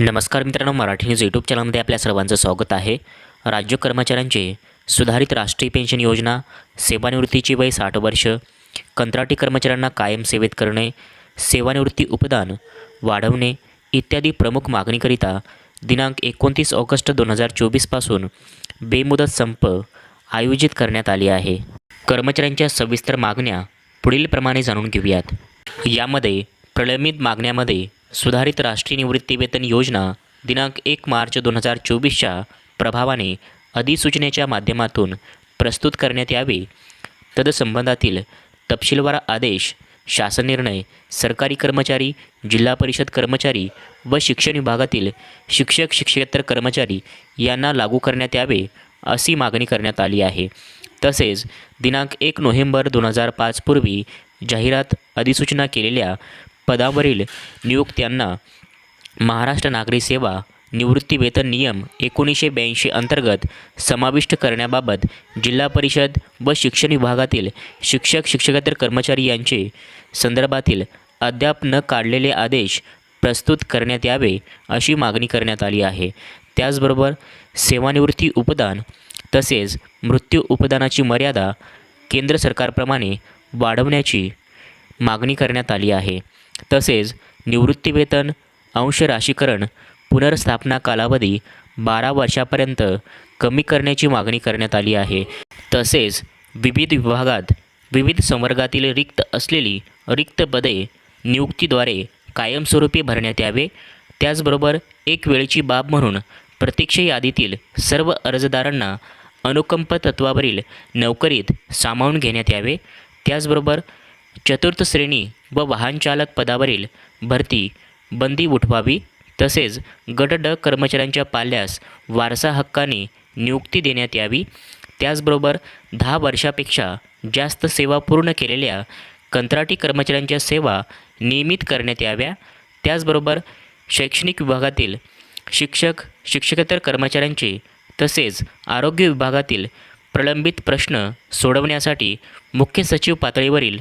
नमस्कार मित्रांनो Marathi news YouTube चॅनलमध्ये आपल्या सर्वांचं स्वागत आहे. राज्य कर्मचाऱ्यांचे सुधारित राष्ट्रीय पेन्शन योजना सेवानिवृत्तीची वय साठ वर्ष कंत्राटी कर्मचाऱ्यांना कायम सेवेत करणे सेवानिवृत्ती उपदान वाढवणे इत्यादी प्रमुख मागणीकरिता दिनांक एकोणतीस ऑगस्ट दोन हजार चोवीसपासून बेमुदत संप आयोजित करण्यात आली आहे. कर्मचाऱ्यांच्या सविस्तर मागण्या पुढीलप्रमाणे जाणून घेऊयात. यामध्ये प्रलंबित मागण्यामध्ये सुधारित राष्ट्रीय निवृत्तीवेतन योजना दिनांक एक मार्च दोन हजार चोवीसच्या प्रभावाने अधिसूचनेच्या माध्यमातून प्रस्तुत करण्यात यावे. तदसंबंधातील तपशीलवार आदेश शासन निर्णय सरकारी कर्मचारी जिल्हा परिषद कर्मचारी व शिक्षण विभागातील शिक्षक शिक्षकेतर कर्मचारी यांना लागू करण्यात यावे अशी मागणी करण्यात आली आहे. तसेच दिनांक एक नोव्हेंबर दोन हजार पाचपूर्वी जाहिरात अधिसूचना केलेल्या पदावरील नियुक्त्यांना महाराष्ट्र नागरी सेवा निवृत्तीवेतन नियम एकोणीसशे ब्याऐंशी अंतर्गत समाविष्ट करण्याबाबत जिल्हा परिषद व शिक्षण विभागातील शिक्षक शिक्षकेतर कर्मचारी यांचे संदर्भातील अद्याप न काढलेले आदेश प्रस्तुत करण्यात यावे अशी मागणी करण्यात आली आहे. त्याचबरोबर सेवानिवृत्ती उपदान तसेच मृत्यू उपदानाची मर्यादा केंद्र सरकारप्रमाणे वाढवण्याची मागणी करण्यात आली आहे. तसेच निवृत्तीवेतन अंश राशीकरण पुनर्स्थापना कालावधी बारा वर्षापर्यंत कमी करण्याची मागणी करण्यात आली आहे. तसेच विविध विभागात विविध संवर्गातील रिक्त असलेली रिक्त पदे नियुक्तीद्वारे कायमस्वरूपी भरण्यात यावे. त्याचबरोबर एक वेळची बाब म्हणून प्रतीक्षा यादीतील सर्व अर्जदारांना अनुकंप तत्वावरील नोकरीत सामावून घेण्यात यावे. त्याचबरोबर चतुर्थ श्रेणी व वाहनचालक पदावरील भरती बंदी उठवावी. तसेच गट ड कर्मचाऱ्यांच्या पाल्यास वारसा हक्काने नियुक्ती देण्यात यावी. त्याचबरोबर दहा वर्षापेक्षा जास्त सेवा पूर्ण केलेल्या कंत्राटी कर्मचाऱ्यांच्या सेवा नियमित करण्यात याव्या. त्याचबरोबर शैक्षणिक विभागातील शिक्षक शिक्षकेतर कर्मचाऱ्यांचे तसेच आरोग्य विभागातील प्रलंबित प्रश्न सोडवण्यासाठी मुख्य सचिव पातळीवरील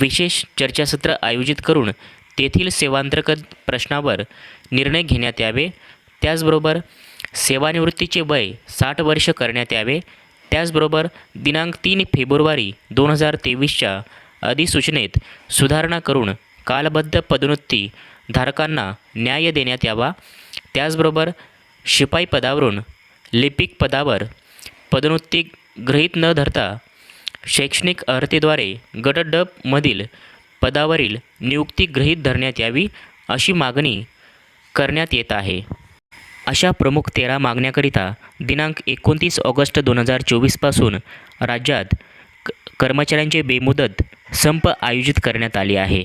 विशेष चर्चासत्र आयोजित करून तेथील सेवांतर्गत प्रश्नावर निर्णय घेण्यात यावे. त्याचबरोबर सेवानिवृत्तीचे वय साठ वर्ष करण्यात यावे. त्याचबरोबर दिनांक तीन फेब्रुवारी दोन हजार तेवीसच्या अधिसूचनेत सुधारणा करून कालबद्ध पदोन्नती धारकांना न्याय देण्यात यावा. त्याचबरोबर शिपाई पदावरून लिपिक पदावर पदोन्नती गृहीत न धरता शैक्षणिक अर्हतेद्वारे गट ड पदावरील नियुक्ती गृहीत धरण्यात यावी अशी मागणी करण्यात येत आहे. अशा प्रमुख तेरा मागण्याकरिता दिनांक एकोणतीस ऑगस्ट दोन हजार चोवीसपासून राज्यात क कर्मचाऱ्यांचे बेमुदत संप आयोजित करण्यात आले आहे.